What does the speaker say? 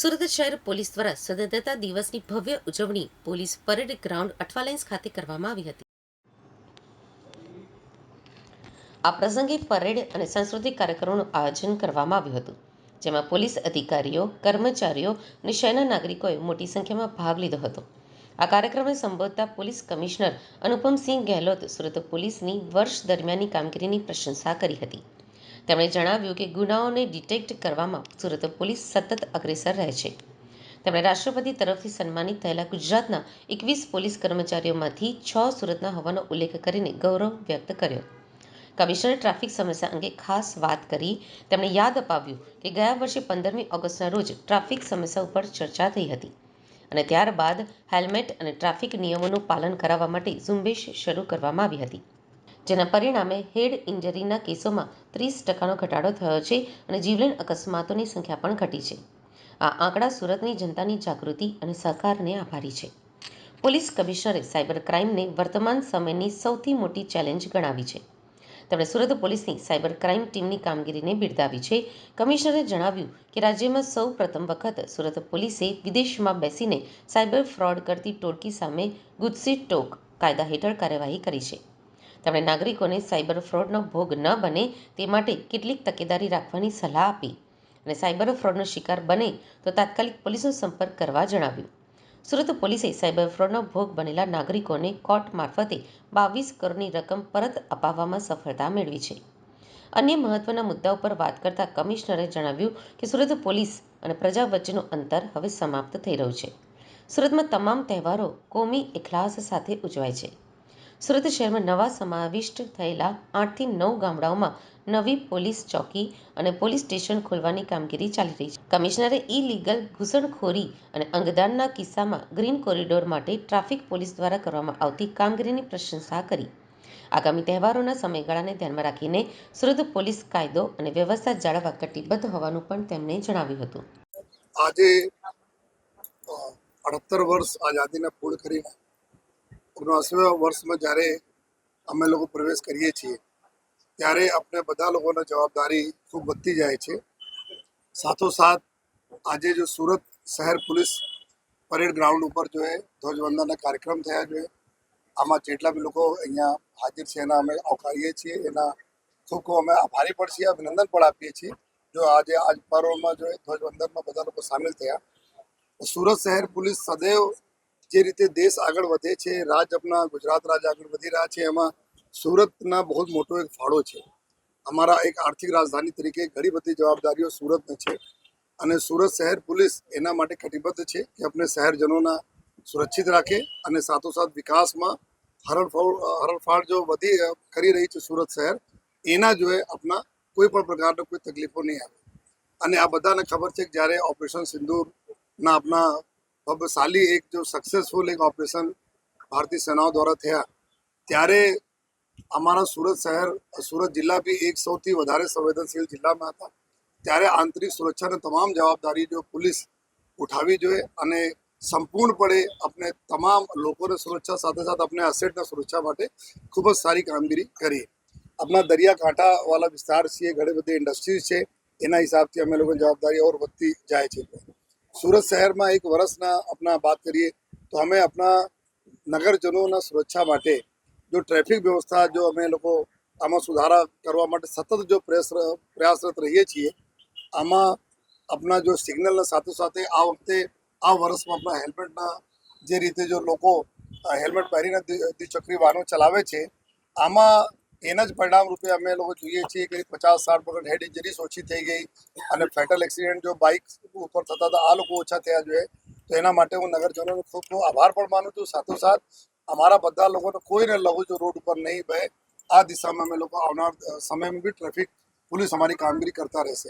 સુરત શહેર પોલીસ દ્વારા સ્વતંત્રતા દિવસની ભવ્ય ઉજવણી પોલીસ પરેડ ગ્રાઉન્ડ અઠવાલેન્સ ખાતે કરવામાં આવી હતી. આ પ્રસંગે પરેડ અને સાંસ્કૃતિક કાર્યક્રમોનું આયોજન કરવામાં આવ્યું હતું, જેમાં પોલીસ અધિકારીઓ, કર્મચારીઓ અને શહેરના નાગરિકોએ મોટી સંખ્યામાં ભાગ લીધો હતો. આ કાર્યક્રમને સંબોધતા પોલીસ કમિશનર અનુપમસિંહ ગહેલોત સુરત પોલીસની વર્ષ દરમિયાનની કામગીરીની પ્રશંસા કરી હતી. તેમણે જણાવ્યું કે ગુનાઓને ડિટેક્ટ કરવામાં સુરત પોલીસ સતત અગ્રેસર રહે છે. તેમણે રાષ્ટ્રપતિ તરફથી સન્માનિત થયેલા ગુજરાતના એકવીસ પોલીસ કર્મચારીઓમાંથી છ સુરતના હોવાનો ઉલ્લેખ કરીને ગૌરવ વ્યક્ત કર્યો. કમિશનરે ટ્રાફિક સમસ્યા અંગે ખાસ વાત કરી. તેમણે યાદ અપાવ્યું કે ગયા વર્ષે પંદરમી ઓગસ્ટના રોજ ટ્રાફિક સમસ્યા ઉપર ચર્ચા થઈ હતી અને ત્યારબાદ હેલ્મેટ અને ટ્રાફિક નિયમોનું પાલન કરાવવા માટે ઝુંબેશ શરૂ કરવામાં આવી હતી. જેના પરિણામે હેડ ઇન્જરીના કેસોમાં ત્રીસ ટકાનો ઘટાડો થયો છે અને જીવલેણ અકસ્માતોની સંખ્યા પણ ઘટી છે. આ આંકડા સુરતની જનતાની જાગૃતિ અને સહકારને આભારી છે. પોલીસ કમિશનરે સાયબર ક્રાઇમને વર્તમાન સમયની સૌથી મોટી ચેલેન્જ ગણાવી છે. તેમણે સુરત પોલીસની સાયબર ક્રાઇમ ટીમની કામગીરીને બિરદાવી છે. કમિશનરે જણાવ્યું કે રાજ્યમાં સૌ પ્રથમ વખત સુરત પોલીસે વિદેશમાં બેસીને સાયબર ફ્રોડ કરતી ટોળકી સામે ગુજસી ટોક કાયદા હેઠળ કાર્યવાહી કરી છે. તેમણે નાગરિકોને સાયબર ફ્રોડનો ભોગ ન બને તે માટે કેટલીક તકેદારી રાખવાની સલાહ આપી. અને સાયબર ફ્રોડનો શિકાર બને તો તાત્કાલિક પોલીસનો સંપર્ક કરવા જણાવ્યું. સુરત પોલીસે સાયબર ફ્રોડનો ભોગ બનેલા નાગરિકોને કોર્ટ મારફતે બાવીસ કરોડની રકમ પરત અપાવવામાં સફળતા મેળવી છે. અન્ય મહત્વના મુદ્દા ઉપર વાત કરતા કમિશનરે જણાવ્યું કે સુરત પોલીસ અને પ્રજા વચ્ચેનું અંતર હવે સમાપ્ત થઈ રહ્યું છે. સુરતમાં તમામ તહેવારો કોમી એખલાસ સાથે ઉજવાય છે. સુરત શહેરમાં નવા સમાવિષ્ટ થયેલા આઠથી નવ ગામડાઓમાં નવી પોલીસ ચોકી અને પોલીસ સ્ટેશન ખોલવાની કામગીરી ચાલી રહી છે. કમિશનરે ઈ ઘૂસણખોરી અને અંગદાનના કિસ્સામાં ગ્રીન કોરિડોર માટે ટ્રાફિક પોલીસ દ્વારા કરવામાં આવતી કામગીરીની પ્રશંસા કરી. આગામી તહેવારોના સમયગાળાને ધ્યાનમાં રાખીને સુરત પોલીસ કાયદો અને વ્યવસ્થા જાળવવા કટિબદ્ધ હોવાનું પણ તેમણે જણાવ્યું હતું. આજે અડતર વર્ષ આઝાદીને પૂર્ણ કરીને ઓગણસી વર્ષમાં જ્યારે અમે લોકો પ્રવેશ કરીએ છીએ, ત્યારે આપણે બધા લોકોને જવાબદારી ખૂબ વધતી જાય છે. સાથોસાથ આજે જો સુરત શહેર પોલીસ પરેડ ગ્રાઉન્ડ ઉપર જો એ ધ્વજવંદનના કાર્યક્રમ થયા જોઈએ આમાં જેટલા બી લોકો અહીંયા હાજર છે એના અમે આવકારીએ છીએ. એના ખૂબ ખૂબ અમે આભારી પણ છીએ, અભિનંદન પણ આપીએ છીએ. જો આજે આજ પર્વમાં જો ધ્વજવંદનમાં બધા લોકો સામેલ થયા સુરત શહેર પોલીસ સદૈવ જે રીતે દેશ આગળ વધે છે, રાજ આપણા ગુજરાત રાજ આગળ વધી રહ્યા છે, એમાં સુરતના બહુ મોટો એક ફાળો છે. અમારા એક આર્થિક રાજધાની તરીકે ઘણી બધી જવાબદારીઓ સુરતને છે અને સુરત શહેર પોલીસ એના માટે કટિબદ્ધ છે કે આપણે શહેરજનોના સુરક્ષિત રાખે અને સાથોસાથ વિકાસમાં હરણફાળ હરણફાળ જો વધી, કરી રહી છે સુરત શહેર, એના જોએ આપણા કોઈ પણ પ્રકારનો કોઈ તકલીફો નહીં આવે. અને આ બધાને ખબર છે કે જ્યારે ઓપરેશન સિંદૂરના આપણા ભવ્યશાલી એક જો સક્સેસફુલ એક ઓપરેશન ભારતીય સેનાઓ દ્વારા થયા ત્યારે અમારા સુરત શહેર સુરત જિલ્લા બી એક સૌથી વધારે સંવેદનશીલ જિલ્લામાં હતા ત્યારે આંતરિક સુરક્ષાની તમામ જવાબદારી જો પોલીસ ઉઠાવી જોઈએ અને સંપૂર્ણપણે આપણે તમામ લોકોને સુરક્ષા સાથે સાથે આપણે અસેટના સુરક્ષા માટે ખૂબ જ સારી કામગીરી કરી આપણા દરિયાકાંઠાવાળા વિસ્તાર છે ઘણી બધી ઇન્ડસ્ટ્રીઝ છે એના હિસાબથી અમે લોકો જવાબદારી ઓર વધતી જાય છે સુરત શહેરમાં એક વર્ષના આપણા વાત કરીએ તો અમે આપણા નગરજનોના સુરક્ષા માટે જો ટ્રાફિક વ્યવસ્થા જો અમે લોકો આમાં સુધારા કરવા માટે સતત જો પ્રયાસ પ્રયાસરત રહીએ છીએ, આમાં આપણા જો સિગ્નલના સાથે સાથે આ વખતે આ વર્ષમાં આપણા હેલ્મેટના જે રીતે જો લોકો હેલ્મેટ પહેરીને દ્વિ- દ્વિચક્રી વાહનો ચલાવે છે, આમાં એના જ પરિણામ રૂપે અમે લોકો જોઈએ છીએ કે પચાસ સાઠ પર્સન્ટ હેડ ઇન્જરીસ ઓછી થઈ ગઈ અને ફેટલ એક્સિડન્ટ જો બાઇક ઉપર થતા હતા, આ લોકો ઓછા થયા જોઈએ. તો એના માટે હું નગરજનોનો ખૂબ ખૂબ આભાર પણ માનું છું. સાથોસાથ, અમારા બધા લોકોને કોઈને લઘુ જો રોડ ઉપર નહીં બે આ દિશામાં અમે લોકો આવનાર સમયમાં બી ટ્રાફિક પોલીસ અમારી કામગીરી કરતા રહેશે.